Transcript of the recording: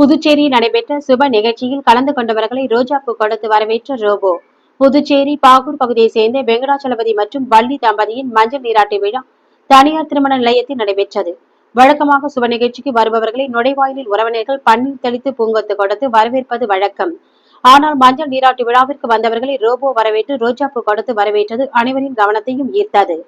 புதுச்சேரியில் நடைபெற்ற சுப நிகழ்ச்சியில் கலந்து கொண்டவர்களை ரோஜாப்பூ கொடுத்து வரவேற்ற ரோபோ. புதுச்சேரி பாகூர் பகுதியைச் சேர்ந்த வெங்கடாச்சலபதி மற்றும் வள்ளி தம்பதியின் மஞ்சள் நீராட்டு விழா தனியார் திருமண நிலையத்தில் நடைபெற்றது. வழக்கமாக சுப நிகழ்ச்சிக்கு வருபவர்களை நுழைவாயிலில் உறவினர்கள் பன்னீர் தெளித்து பூங்கொத்து கொடுத்து வரவேற்பது வழக்கம். ஆனால் மஞ்சள் நீராட்டு விழாவிற்கு வந்தவர்களை ரோபோ வரவேற்று ரோஜாப்பூ கொடுத்து வரவேற்றது அனைவரின் கவனத்தையும் ஈர்த்தது.